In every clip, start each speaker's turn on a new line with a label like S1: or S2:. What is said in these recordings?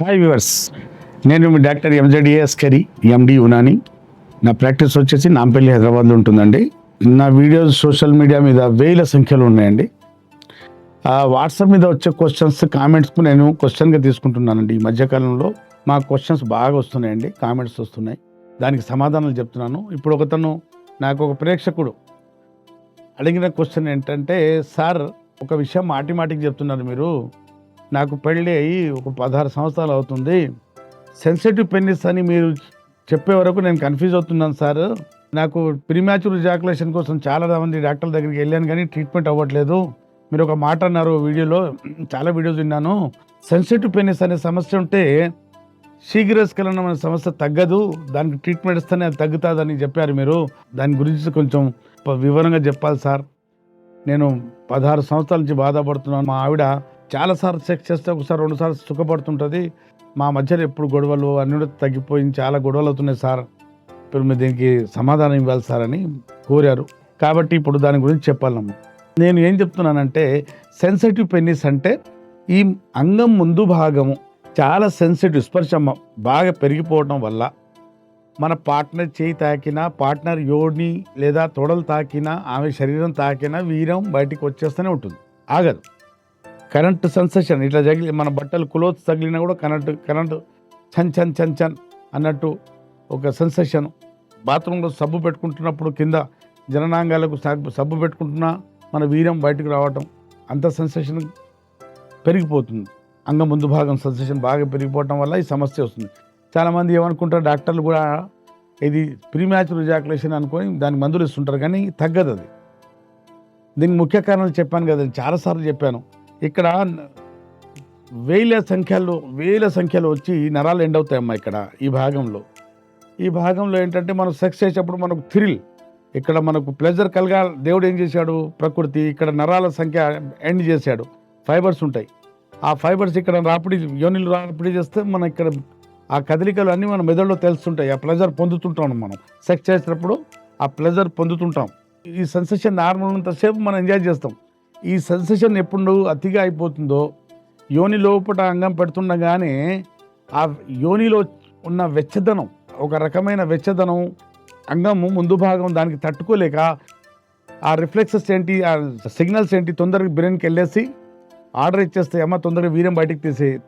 S1: Hi viewers నేను మీ doctor ఎంజెడిఎస్ curry ఎండి ఉనాని నా practice వచ్చేసి నాంపల్లి హైదరాబాద్లో ఉంటుందండి. నా వీడియోస్ సోషల్ మీడియా మీద వేల సంఖ్యలో ఉన్నాయండి. వాట్సాప్ మీద వచ్చే క్వశ్చన్స్ కామెంట్స్కు నేను క్వశ్చన్గా తీసుకుంటున్నానండి. ఈ మధ్యకాలంలో మా క్వశ్చన్స్ బాగా వస్తున్నాయండి. కామెంట్స్ వస్తున్నాయి. దానికి సమాధానాలు చెప్తున్నాను. ఇప్పుడు ఒకతను నాకు ఒక ప్రేక్షకుడు అడిగిన క్వశ్చన్ ఏంటంటే సార్ ఒక విషయం మాటి మాటికి చెప్తున్నారు మీరు. నాకు పెళ్ళి అయ్యి ఒక పదహారు సంవత్సరాలు అవుతుంది. సెన్సిటివ్ పెన్నిస్ అని మీరు చెప్పే వరకు నేను కన్ఫ్యూజ్ అవుతున్నాను సార్. నాకు ప్రీమ్యాచుర్ జాకులేషన్ కోసం చాలా మంది డాక్టర్ల దగ్గరికి వెళ్ళాను కానీ ట్రీట్మెంట్ అవ్వట్లేదు. మీరు ఒక మాట అన్నారు వీడియోలో చాలా వీడియోస్ విన్నాను. సెన్సిటివ్ పెన్నిస్ అనే సమస్య ఉంటే శీఘ్రస్కలనం అనే సమస్య తగ్గదు. దానికి ట్రీట్మెంట్ ఇస్తేనే అది తగ్గుతుందని చెప్పారు మీరు. దాని గురించి కొంచెం వివరంగా చెప్పాలి సార్. నేను పదహారు సంవత్సరాల నుంచి బాధపడుతున్నాను. మా ఆవిడ చాలాసార్లు సెక్స్ చేస్తే ఒకసారి రెండుసార్లు సుఖపడుతుంటుంది. మా మధ్యలో ఎప్పుడు గొడవలు అన్ని కూడా తగ్గిపోయి చాలా గొడవలు అవుతున్నాయి సార్. ఇప్పుడు మీరు దీనికి సమాధానం ఇవ్వాలి సార్ అని కోరారు. కాబట్టి ఇప్పుడు దాని గురించి చెప్పాలమ్మ నేను ఏం చెప్తున్నానంటే సెన్సిటివ్ పెన్నిస్ అంటే ఈ అంగం ముందు భాగము చాలా సెన్సిటివ్ స్పర్శ బాగా పెరిగిపోవడం వల్ల మన పార్ట్నర్ చేయి తాకినా పార్ట్నర్ యోడిని లేదా తొడలు తాకినా ఆమె శరీరం తాకినా వీరం బయటికి వచ్చేస్తూనే ఉంటుంది. ఆగదు. కరెంట్ సెన్సేషన్ ఇట్లా తగిలి మన బట్టలు క్లోత్స్ తగిలినా కూడా కరెంట్ కరెంట్ చన్ చన్ చన్ చన్ అన్నట్టు ఒక సెన్సేషన్. బాత్రూంలో సబ్బు పెట్టుకుంటున్నప్పుడు కింద జననాంగాలకు సబ్బు- పెట్టుకుంటున్నా మన వీరం బయటకు రావటం అంత సెన్సేషన్ పెరిగిపోతుంది. అంగ ముందు భాగం సెన్సేషన్ బాగా పెరిగిపోవటం వల్ల ఈ సమస్య వస్తుంది. చాలామంది ఏమనుకుంటారు డాక్టర్లు కూడా ఇది ప్రీమ్యాచురల్ రిజాకులేషన్ అనుకొని దానికి మందులు ఇస్తుంటారు కానీ తగ్గదు అది దీనికి ముఖ్య కారణాలు చెప్పాను కదా చాలాసార్లు చెప్పాను. ఇక్కడ వేల సంఖ్యలో వేల సంఖ్యలో వచ్చి నరాలు ఎండ్ అవుతాయమ్మా ఇక్కడ ఈ భాగంలో. ఈ భాగంలో ఏంటంటే మనం సెక్స్ చేసేటప్పుడు మనకు థ్రిల్ ఇక్కడ మనకు ప్లెజర్ కలగా దేవుడు ఏం చేశాడు? ప్రకృతి ఇక్కడ నరాల సంఖ్య ఎండ్ చేశాడు. ఫైబర్స్ ఉంటాయి. ఆ ఫైబర్స్ ఇక్కడ రాపిడి యోనిలు రాపిడి చేస్తే మన ఇక్కడ ఆ కదలికలు అన్నీ మన మెదడులో తెలుస్తుంటాయి. ఆ ప్లెజర్ పొందుతుంటాం మనం. సెక్స్ చేసేటప్పుడు ఆ ప్లెజర్ పొందుతుంటాం. ఈ సెన్సేషన్ నార్మల్ ఉన్నంతసేపు మనం ఎంజాయ్ చేస్తాం. ఈ సెన్సేషన్ ఎప్పుడు అతిగా అయిపోతుందో యోని లోపల అంగం పెడుతుండగానే ఆ యోనిలో ఉన్న వెచ్చదనం ఒక రకమైన వెచ్చదనం అంగము ముందు భాగం దానికి తట్టుకోలేక ఆ రిఫ్లెక్సెస్ ఏంటి ఆ సిగ్నల్స్ ఏంటి తొందరగా బ్రెయిన్కి వెళ్ళేసి ఆర్డర్ ఇచ్చేస్తే అమ్మ తొందరగా వీరం బయటికి తీసే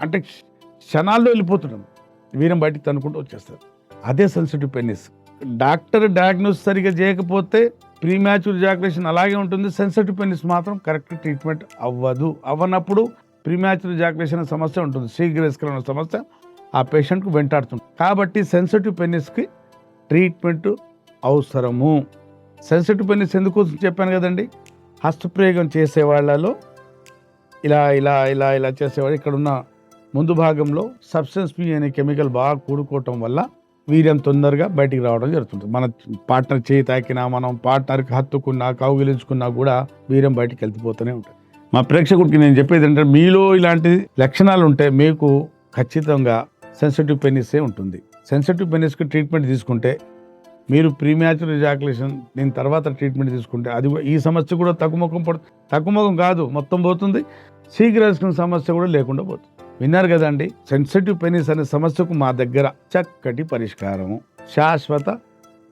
S1: అంటే క్షణాల్లో వెళ్ళిపోతున్నాం. వీరం బయటికి తనుకుంటూ వచ్చేస్తారు. అదే సెన్సిటివ్ పెన్నిస్ డాక్టర్ డయాగ్నోస్ సరిగా చేయకపోతే ప్రీమ్యాచ్యూర్ జాకులేషన్ అలాగే ఉంటుంది. సెన్సిటివ్ పెనిస్ మాత్రం కరెక్ట్ ట్రీట్మెంట్ అవ్వదు. అవ్వనప్పుడు ప్రీమ్యాచ్యూర్ జాకులేషన్ సమస్య ఉంటుంది. శీఘ్రస్కరణ సమస్య ఆ పేషెంట్కు వెంటాడుతుంది. కాబట్టి సెన్సిటివ్ పెనిస్కి ట్రీట్మెంట్ అవసరము. సెన్సిటివ్ పెనిస్ ఎందుకు చెప్పాను కదండి. హస్తప్రయోగం చేసే వాళ్ళలో ఇలా ఇలా ఇలా ఇలా చేసేవాడు ఇక్కడ ఉన్న ముందు భాగంలో సబ్స్టెన్స్ పి అనే కెమికల్ బాగా కూడుకోవటం వల్ల వీర్యం తొందరగా బయటికి రావడం జరుగుతుంది. మన పార్ట్నర్ చేయి తాకినా మనం పార్ట్నర్కి హత్తుకున్నా కౌగిలించుకున్నా కూడా వీర్యం బయటికి వెళ్తిపోతూనే ఉంటుంది. మా ప్రేక్షకుడికి నేను చెప్పేది ఏంటంటే మీలో ఇలాంటి లక్షణాలు ఉంటే మీకు ఖచ్చితంగా సెన్సిటివ్ పెనిసే ఉంటుంది. సెన్సిటివ్ పెనిస్కి ట్రీట్మెంట్ తీసుకుంటే మీరు ప్రీమ్యాచుర్ ఎజాకులేషన్ దీని తర్వాత ట్రీట్మెంట్ తీసుకుంటే అది కూడా- ఈ సమస్య కూడా తగ్గుముఖం పడుతుంది తగ్గుముఖం కాదు మొత్తం పోతుంది. శీఘ్రస్కరణ సమస్య కూడా లేకుండా పోతుంది. విన్నారు కదండి? సెన్సిటివ్ పెనిస్ అనే సమస్యకు మా దగ్గర చక్కటి పరిష్కారము. శాశ్వత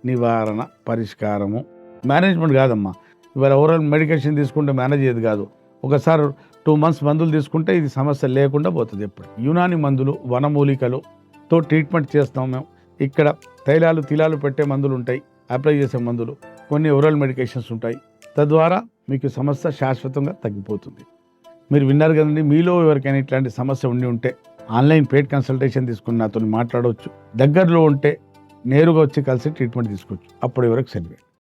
S1: నివారణ పరిష్కారము. మేనేజ్మెంట్ కాదమ్మా. ఇవాళ ఓవరాల్ మెడికేషన్ తీసుకుంటే మేనేజ్ అయ్యేది కాదు. ఒకసారి టూ మంత్స్ మందులు తీసుకుంటే ఇది సమస్య లేకుండా పోతుంది ఎప్పుడు. యునాని మందులు వనమూలికలుతో ట్రీట్మెంట్ చేస్తాం మేము. ఇక్కడ తైలాలు తిలాలు పెట్టే మందులు ఉంటాయి. అప్లై చేసే మందులు. కొన్ని ఓరల్ మెడికేషన్స్ ఉంటాయి. తద్వారా మీకు సమస్య శాశ్వతంగా తగ్గిపోతుంది. మీరు విన్నారు కదండి మీలో ఎవరికైనా ఇట్లాంటి సమస్య ఉండి ఉంటే ఆన్లైన్ పెయిడ్ కన్సల్టేషన్ తీసుకుని నాతో మాట్లాడవచ్చు. దగ్గరలో ఉంటే నేరుగా వచ్చి కలిసి ట్రీట్మెంట్ తీసుకోవచ్చు. అప్పుడు ఎవరికి సెలవే